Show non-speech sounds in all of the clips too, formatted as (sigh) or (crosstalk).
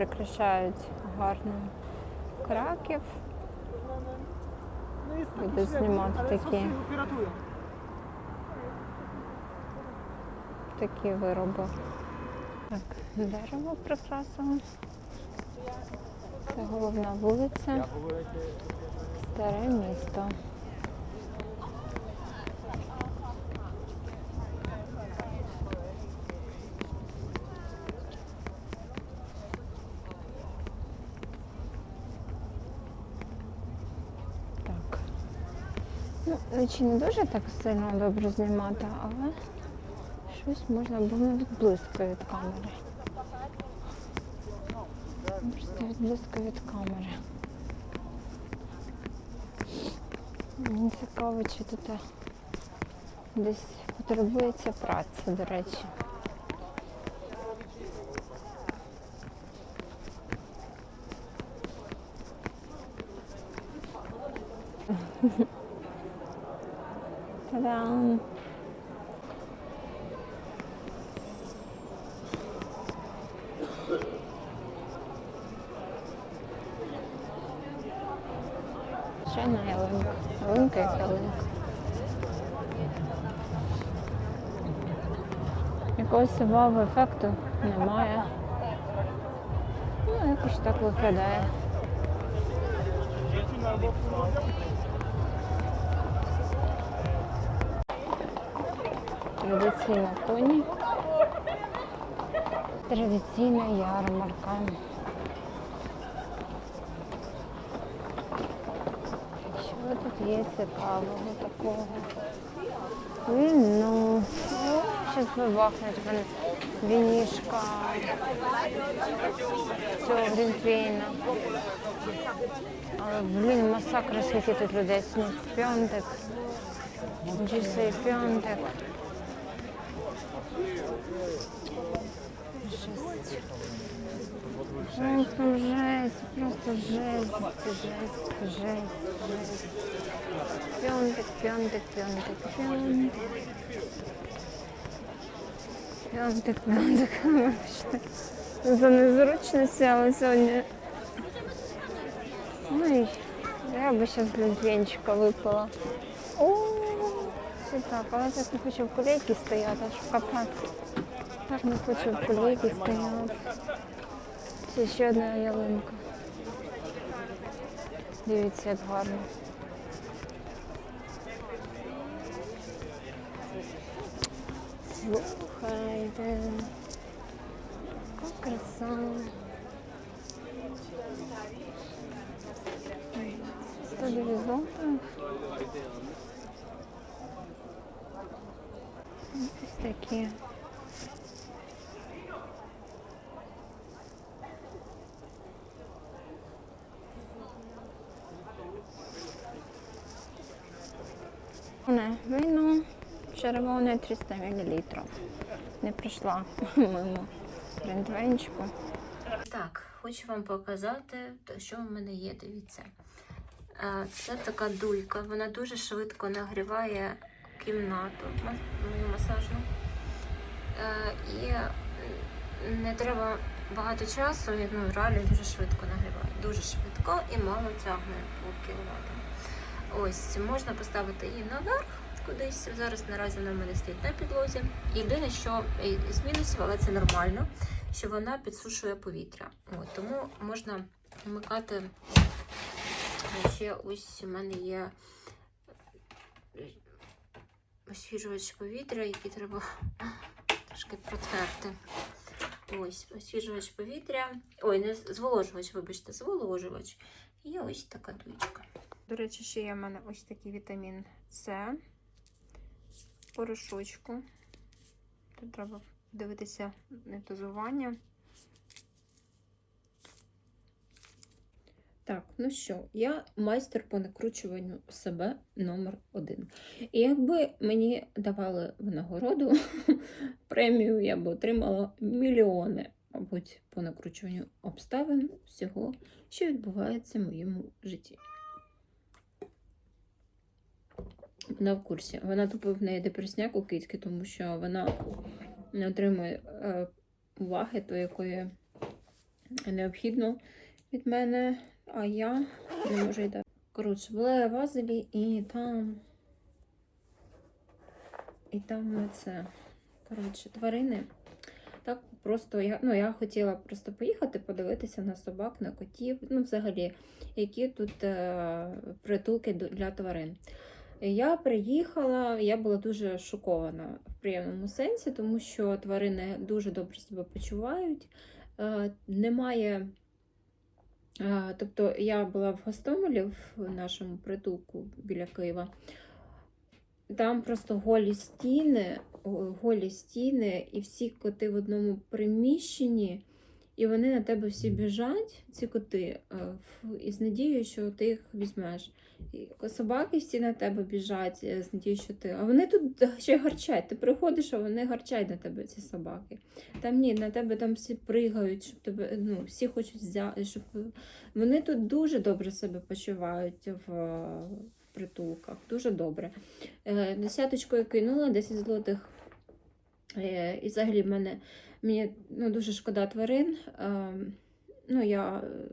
прикрашають гарно краків. Takie- sosy dopiero ratują. Такі вироби. Так, дерево прикрасили. Це головна вулиця. Старе місто. Так. Вночі не дуже так сильно добре знімати, але щось можна було відблиску від камери. Просто відблиску від камери. Мені цікаво, чи тут десь потребується праця, до речі. Та-дам! Ще на ялинка. Ялинка як. Якогось вау ефекту немає. Ну, якось так виглядає. Традиційна коні. Традиційна ярмарка. Що тут є цікавого такого? Вино. Щось вибахнуть вони. Вінішка. Цього грінфейна. Але, блін, масакра, скільки тут людей. Сніг пьонтик. Джусей пьонтик. Жесть. Просто жесть, просто жесть, жесть, жесть, жесть. Пьонтик, пьонтик, пьонтик, пьонтик. Пьонтик, пьонтик. Вибачте. За незручності, але сьогодні. Ой, я би зараз глінтвінчика випила. Це так, але я не хочу в кулейці стояти, аж капець. Так не хочу в кулейці стояти. Це ще одна ялинка. Дивіться, як гарно. Слухайте. Яка краса. 109 золотих. Ось такі. Вино червоне 300 мл. Не прийшла мимо рентвенчику. Так, хочу вам показати, що в мене є. Дивіться. Е, Це така дулька, вона дуже швидко нагріває кімнату мою масажну. Е, І не треба багато часу, ну, реально дуже швидко нагріває. Дуже швидко і мало тягне по кіловатам. Ось, можна поставити її наверх кудись. Зараз наразі вона в мене стоїть на підлозі. Єдине, що е, з мінусів, але це нормально, що вона підсушує повітря. От, тому можна вмикати. Ще ось у мене є освіжувач повітря, який треба трошки протерти. Ось освіжувач повітря. Ой, не зволожувач, вибачте, зволожувач. І ось така дуйчка. До речі, ще є в мене ось такий вітамін С порошочку. Тут треба дивитися дозування. Так, ну що, я майстер по накручуванню себе номер один. І якби мені давали винагороду, (laughs) премію я б отримала мільйони, мабуть, по накручуванню обставин всього, що відбувається в моєму житті. Вона в курсі. Вона тупо в неї депресняк у кицьки, тому що вона не отримує е, уваги, то якої необхідно від мене, а я не можу йти. Коротше, була в Азелі і там. І там це. Коротше, тварини. Так просто я, ну, я хотіла просто поїхати, подивитися на собак, на котів, ну, взагалі, які тут е, притулки для тварин. Я приїхала, я була дуже шокована в приємному сенсі, тому що тварини дуже добре себе почувають. Е, Немає. Тобто я була в Гостомелі в нашому притулку біля Києва. Там просто голі стіни, голі стіни, і всі коти в одному приміщенні, і вони на тебе всі біжать, ці коти, е, із надією, що ти їх візьмеш. І собаки всі на тебе біжать е, з надією, що ти. А вони тут ще гарчать. Ти приходиш, а вони гарчать на тебе, ці собаки. Там ні, на тебе там всі пригають, щоб тебе, ну, всі хочуть взяти, щоб. Вони тут дуже добре себе почувають в, притулках. Дуже добре. Десяточкою кинула 10 злотих. Е, І взагалі в мене мені ну, дуже шкода тварин. Е, Ну, я е,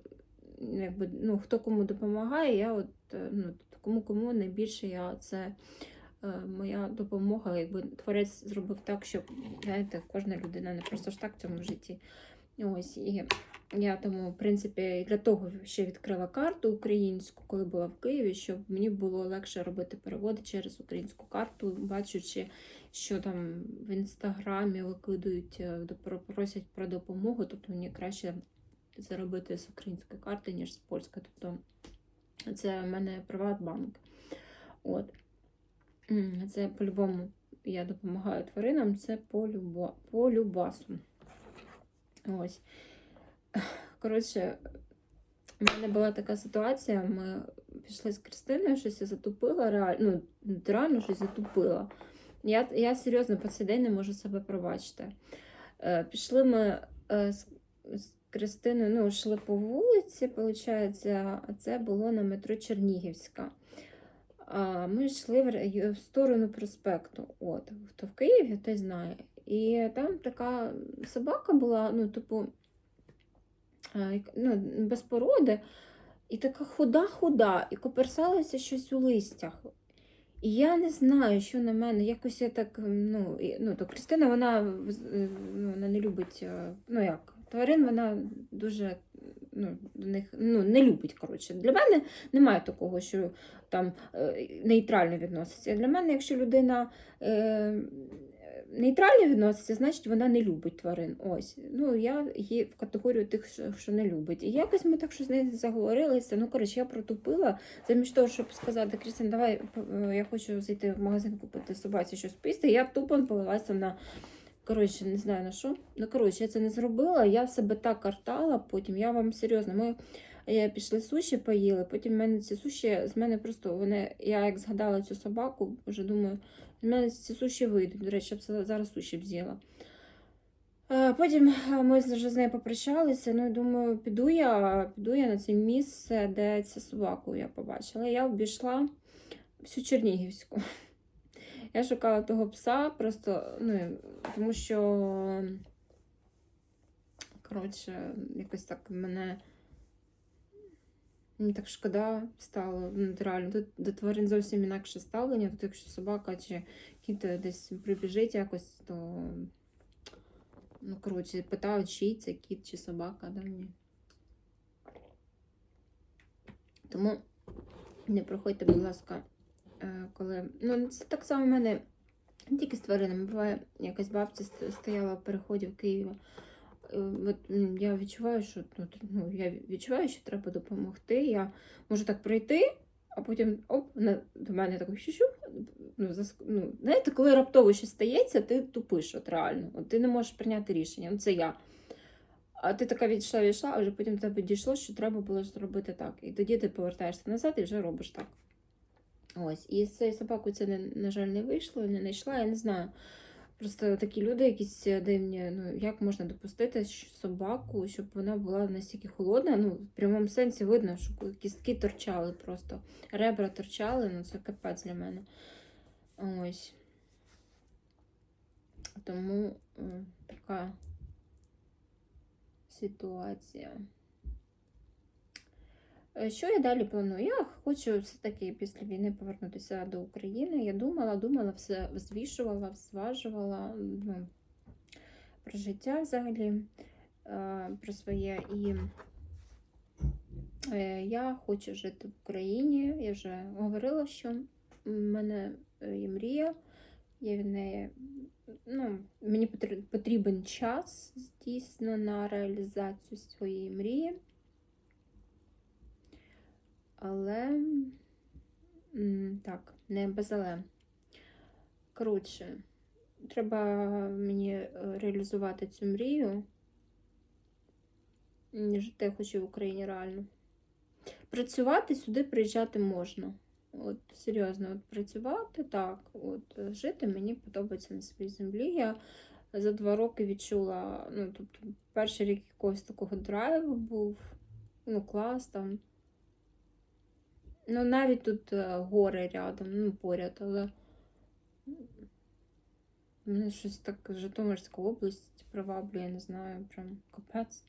якби, ну, хто кому допомагає, я от е, ну, кому кому найбільше я це е, моя допомога. Якби творець зробив так, щоб знаєте, кожна людина не просто ж так в цьому житті. Ось і я тому, в принципі, для того ще відкрила карту українську, коли була в Києві, щоб мені було легше робити переводи через українську карту, бачучи, що там в інстаграмі викидують, е, просять про допомогу, тобто мені краще заробити з української карти, ніж з польської. Тобто це в мене Приватбанк. От. Це по-любому я допомагаю тваринам, це по, любо, по любасу. Ось. Коротше, в мене була така ситуація, ми пішли з Кристиною, щось я затупила, реально, ну, реально щось затупила. Я, я серйозно по цей день не можу себе пробачити. Е, пішли ми е, з, з Кристиною, ну, йшли по вулиці, виходить, а це було на метро Чернігівська. А ми йшли в, в сторону проспекту. От, хто в Києві, той знає. І там така собака була, ну, типу, ну, без породи, і така худа-худа, і коперсалося щось у листях. І я не знаю, що на мене. Якось я так, ну, і- ну то Кристина, вона, е, ну, вона не любить, е, ну як, тварин вона дуже ну, до них ну, не любить. коротше. Для мене немає такого, що там е, нейтрально відноситься. Для мене, якщо людина е, нейтрально відноситься, значить вона не любить тварин. Ось. Ну, я її в категорію тих, що, що не любить. І якось ми так щось з нею заговорилися. Ну, коротше, я протупила. Замість того, щоб сказати, Крістін, давай е, я хочу зайти в магазин купити собаці щось поїсти, я тупо повелася на. Коротше, не знаю на що. Ну, коротше, я це не зробила. Я себе так картала потім. Я вам серйозно, ми е, пішли суші поїли, потім в мене ці суші з мене просто вони. Я як згадала цю собаку, вже думаю, з мене ці суші вийдуть. До речі, я б за- зараз суші б з'їла. Е, Потім е, ми вже з нею попрощалися. Ну, і думаю, піду я, піду я на це місце, де цю собаку я побачила. Я обійшла всю Чернігівську. (laughs) Я шукала того пса, просто, ну, тому що, коротше, якось так мене. Так шкода стало. Ну, от реально, тут до тварин зовсім інакше ставлення. Тут якщо собака чи кіт десь прибіжить якось, то. Ну, коротше, питають, чий це кіт чи собака, да ні. Тому не проходьте, будь ласка, е, коли. Ну, це так само в мене не тільки з тваринами. Буває, якась бабця стояла в переході в Києві. Е, От, я відчуваю, що ну, ну, я відчуваю, що треба допомогти. Я можу так пройти, а потім оп, на, до мене так щу Ну, заск... ну, знаєте, коли раптово щось стається, ти тупиш, от реально. От ти не можеш прийняти рішення. Ну, це я. А ти така відійшла, відійшла, а вже потім тебе дійшло, що треба було зробити так. І тоді ти повертаєшся назад і вже робиш так. Ось. І з цією собакою це, на жаль, не вийшло, не знайшла, я не знаю. Просто такі люди якісь дивні, ну як можна допустити собаку, щоб вона була настільки холодна. Ну, в прямому сенсі видно, що кістки торчали просто. Ребра торчали, ну це капець для мене. Ось. Тому е, така ситуація. Е, Що я далі планую? Я хочу все-таки після війни повернутися до України. Я думала, думала, все взвішувала, зважувала ну, про життя взагалі, е, про своє. І е, я хочу жити в Україні. Я вже говорила, що в мене е, є мрія. Я від неї, ну, мені потрібен час дійсно на реалізацію своєї мрії. Але так, не без але. Коротше, треба мені е, реалізувати цю мрію. Жити я хочу в Україні реально. Працювати сюди приїжджати можна. От серйозно, от працювати так, от е, жити мені подобається на своїй землі. Я за два роки відчула, ну, тобто, перший рік якогось такого драйву був, ну, клас там. Ну, навіть тут е, гори рядом, ну, поряд, але мене щось так Житомирська область приваблює, я не знаю, прям капець.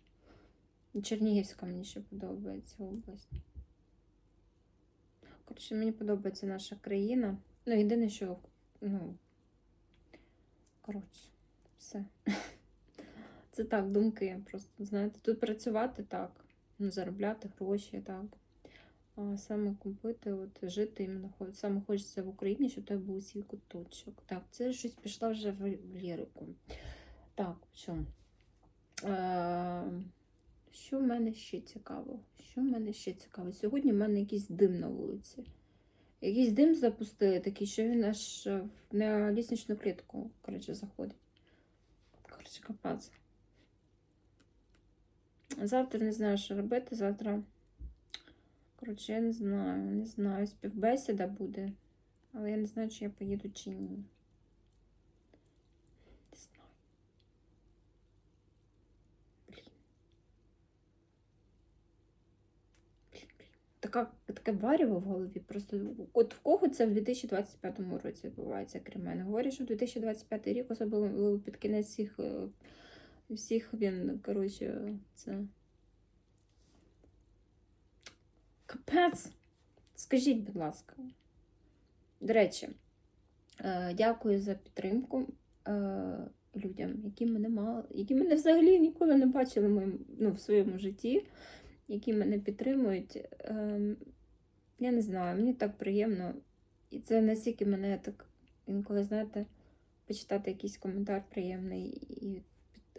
Чернігівська мені ще подобається область. Коротше, мені подобається наша країна. Ну, єдине, що, ну, коротше, все. (laughs) Це так, думки просто, знаєте, тут працювати так, ну, заробляти гроші, так. Саме купити, от жити іменно саме хочеться в Україні, щоб той був свій куточок. Так, це щось пішла вже в, лірику. Так, що? Е, що в мене ще цікаво? Що в мене ще цікаво? Сьогодні в мене якийсь дим на вулиці. Якийсь дим запустили такий, що він аж на лісничну клітку, коротше, заходить. Коротше, капець. Завтра не знаю, що робити. Завтра. Коротше, я не знаю, не знаю. Співбесіда буде. Але я не знаю, чи я поїду чи ні. Не знаю. Блін. Блін. Така, таке варіво в голові. Просто от в кого це в 2025 році відбувається, крім мене. Говорять, що 2025 рік, особливо під кінець всіх, е, всіх він, коротше, це. Капець. Скажіть, будь ласка. До речі, е, дякую за підтримку е, людям, які мене мали, які мене взагалі ніколи не бачили в, моєму, ну, в своєму житті, які мене підтримують. Е, Я не знаю, мені так приємно. І це настільки мене так інколи, знаєте, почитати якийсь коментар приємний і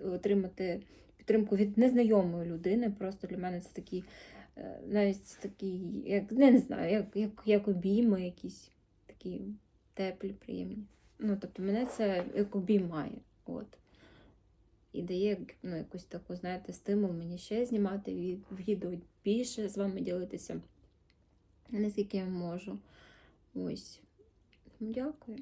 отримати підтримку від незнайомої людини. Просто для мене це такий навіть такий, як не, знаю, як, як, як обійми якісь такі теплі, приємні. Ну, тобто мене це як обіймає. От. І дає ну, якусь таку, знаєте, стимул мені ще знімати від- відео більше з вами ділитися, наскільки я можу. Ось. Дякую.